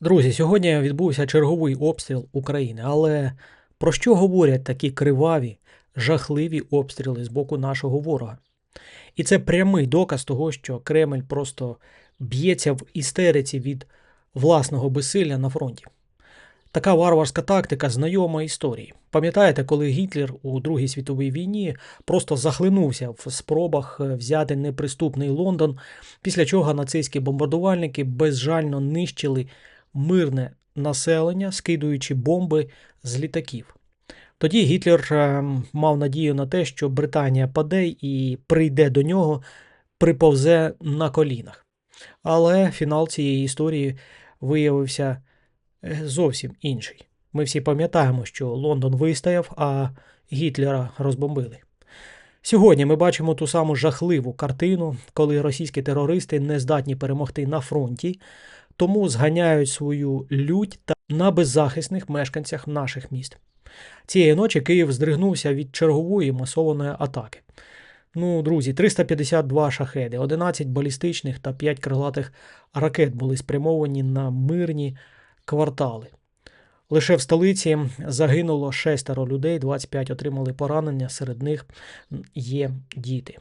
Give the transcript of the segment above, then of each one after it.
Друзі, сьогодні відбувся черговий обстріл України, але про що говорять такі криваві, жахливі обстріли з боку нашого ворога? І це прямий доказ того, що Кремль просто б'ється в істериці від власного безсилля на фронті. Така варварська тактика знайома історії. Пам'ятаєте, коли Гітлер у Другій світовій війні просто захлинувся в спробах е, взяти неприступний Лондон, після чого нацистські бомбардувальники безжально нищили мирне населення, скидуючи бомби з літаків. Тоді Гітлер е, мав надію на те, що Британія паде і прийде до нього, приповзе на колінах. Але фінал цієї історії виявився е, зовсім інший. Ми всі пам'ятаємо, що Лондон вистояв, а Гітлера розбомбили. Сьогодні ми бачимо ту саму жахливу картину, коли російські терористи не здатні перемогти на фронті, тому зганяють свою лють та на беззахисних мешканцях наших міст. Цієї ночі Київ здригнувся від чергової масованої атаки. Ну, друзі, 352 шахеди, 11 балістичних та 5 крилатих ракет були спрямовані на мирні квартали. Лише в столиці загинуло шестеро людей, 25 отримали поранення, серед них є діти.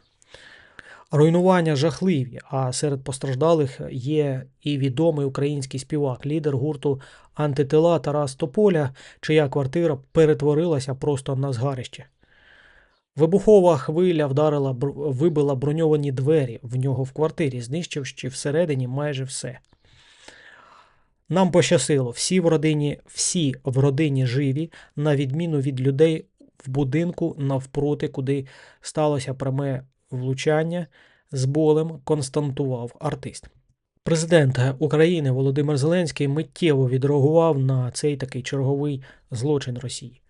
Руйнування жахливі, а серед постраждалих є і відомий український співак, лідер гурту антитила Тарас Тополя, чия квартира перетворилася просто на згарище. Вибухова хвиля вдарила, вибила броньовані двері в нього в квартирі, знищивши всередині майже все. Нам пощасило, всі в родині, всі в родині живі, на відміну від людей в будинку навпроти, куди сталося пряме влучання, з болем константував артист. Президент України Володимир Зеленський миттєво відреагував на цей такий черговий злочин Росії.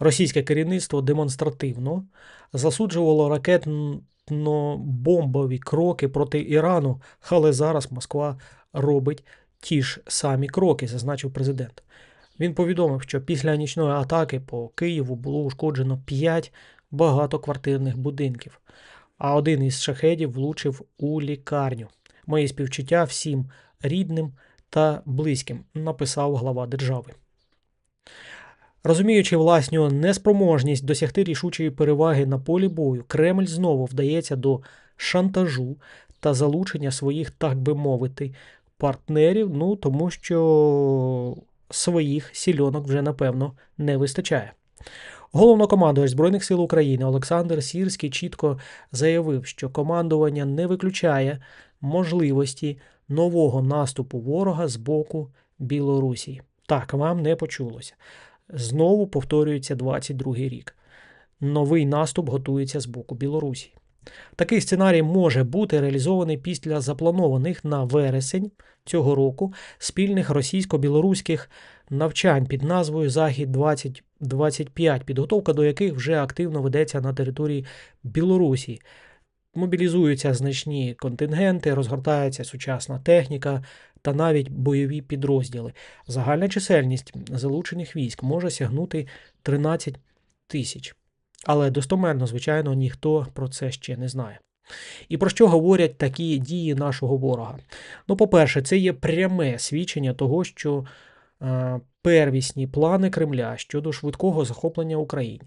Російське керівництво демонстративно засуджувало ракетно-бомбові кроки проти Ірану, але зараз Москва робить ті ж самі кроки, зазначив президент. Він повідомив, що після нічної атаки по Києву було ушкоджено 5 багатоквартирних будинків, а один із шахедів влучив у лікарню. Мої співчуття всім рідним та близьким, написав глава держави. Розуміючи власню неспроможність досягти рішучої переваги на полі бою, Кремль знову вдається до шантажу та залучення своїх, так би мовити, партнерів, ну тому що своїх сільонок вже напевно не вистачає. Головнокомандувач Збройних сил України Олександр Сірський чітко заявив, що командування не виключає можливості нового наступу ворога з боку Білорусі. Так, вам не почулося. Знову повторюється 22-й рік. Новий наступ готується з боку Білорусі. Такий сценарій може бути реалізований після запланованих на вересень цього року спільних російсько-білоруських навчань під назвою Захід 2025, підготовка до яких вже активно ведеться на території Білорусі. Мобілізуються значні контингенти, розгортається сучасна техніка та навіть бойові підрозділи. Загальна чисельність залучених військ може сягнути 13 тисяч. Але достоменно, звичайно, ніхто про це ще не знає. І про що говорять такі дії нашого ворога? Ну, по-перше, це є пряме свідчення того, що первісні плани Кремля щодо швидкого захоплення України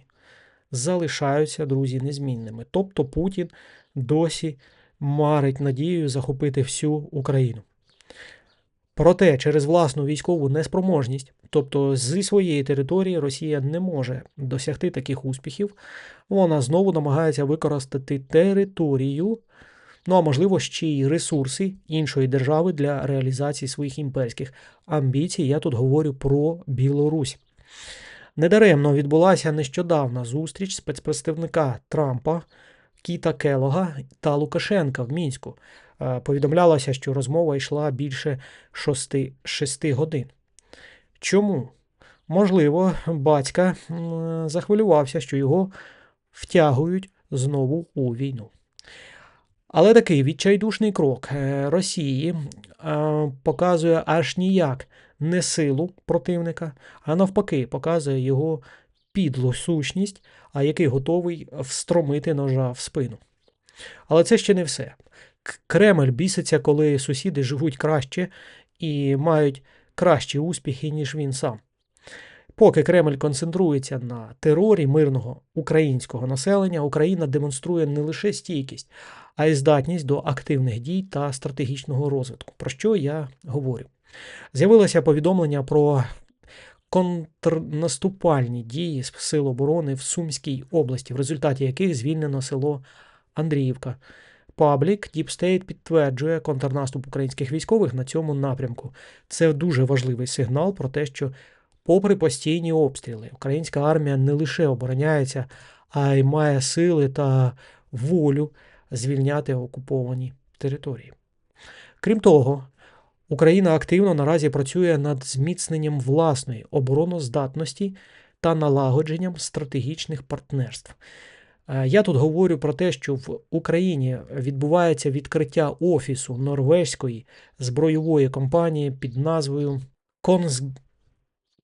залишаються, друзі, незмінними. Тобто Путін досі марить надією захопити всю Україну. Проте через власну військову неспроможність, тобто зі своєї території Росія не може досягти таких успіхів, вона знову намагається використати територію, ну а можливо ще й ресурси іншої держави для реалізації своїх імперських амбіцій. Я тут говорю про Білорусь. Недаремно відбулася нещодавна зустріч спецпредставника Трампа, Кіта Келога та Лукашенка в Мінську. Повідомлялося, що розмова йшла більше 6, 6 годин. Чому? Можливо, батька захвилювався, що його втягують знову у війну. Але такий відчайдушний крок е, Росії е, показує аж ніяк не силу противника, а навпаки, показує його підлу сущність, а який готовий встромити ножа в спину. Але це ще не все. Кремль біситься, коли сусіди живуть краще і мають кращі успіхи, ніж він сам. Поки Кремль концентрується на терорі мирного українського населення, Україна демонструє не лише стійкість, а й здатність до активних дій та стратегічного розвитку. Про що я говорю? З'явилося повідомлення про контрнаступальні дії Сил оборони в Сумській області, в результаті яких звільнено село Андріївка. Паблік State підтверджує контрнаступ українських військових на цьому напрямку. Це дуже важливий сигнал про те, що, попри постійні обстріли, українська армія не лише обороняється, а й має сили та волю звільняти окуповані території. Крім того, Україна активно наразі працює над зміцненням власної обороноздатності та налагодженням стратегічних партнерств. Е, Я тут говорю про те, що в Україні відбувається відкриття офісу норвезької збройової компанії під назвою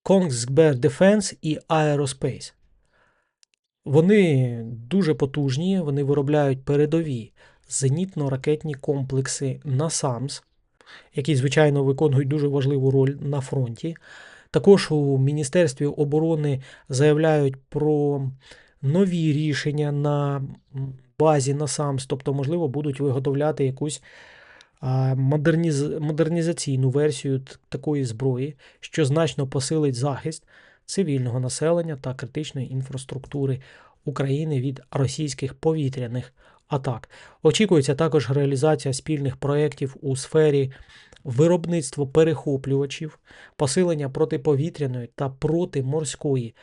Kongsberg Defense і Aerospace. Вони дуже потужні, вони виробляють передові зенітно-ракетні комплекси NASAMS, які, звичайно, виконують дуже важливу роль на фронті. Також у Міністерстві оборони заявляють про нові рішення на базі NASAMS, тобто, можливо, будуть виготовляти якусь модерніз... модернізаційну версію такої зброї, що значно посилить захист цивільного населення та критичної інфраструктури України від російських повітряних атак. Очікується також реалізація спільних проєктів у сфері виробництва перехоплювачів, посилення протиповітряної та протиморської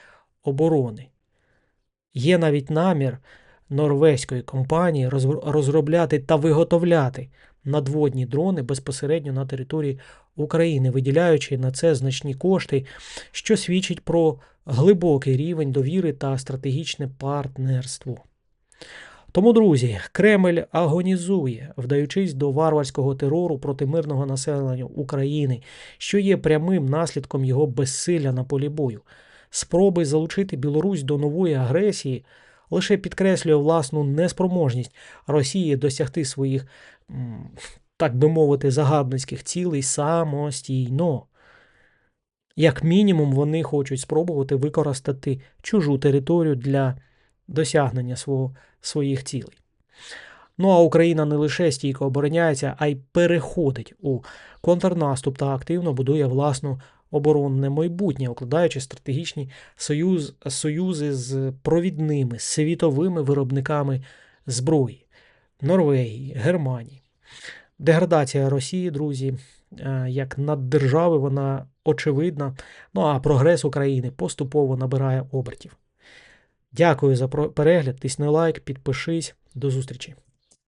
оборони. Є навіть намір норвезької компанії розробляти та виготовляти надводні дрони безпосередньо на території України, виділяючи на це значні кошти, що свідчить про глибокий рівень довіри та стратегічне партнерство. Тому, друзі, Кремль агонізує, вдаючись до варварського терору проти мирного населення України, що є прямим наслідком його безсилля на полі бою. Спроби залучити Білорусь до нової агресії лише підкреслює власну неспроможність Росії досягти своїх, так би мовити, загарбницьких цілей самостійно. Як мінімум, вони хочуть спробувати використати чужу територію для досягнення свого, своїх цілей. Ну а Україна не лише стійко обороняється, а й переходить у контрнаступ та активно будує власну оборонне майбутнє, укладаючи стратегічні союз, союзи з провідними світовими виробниками зброї Норвегії, Германії. Деградація Росії, друзі, е, як наддержави, вона очевидна. Ну а прогрес України поступово набирає обертів. Дякую за перегляд. Тисни лайк, підпишись. До зустрічі.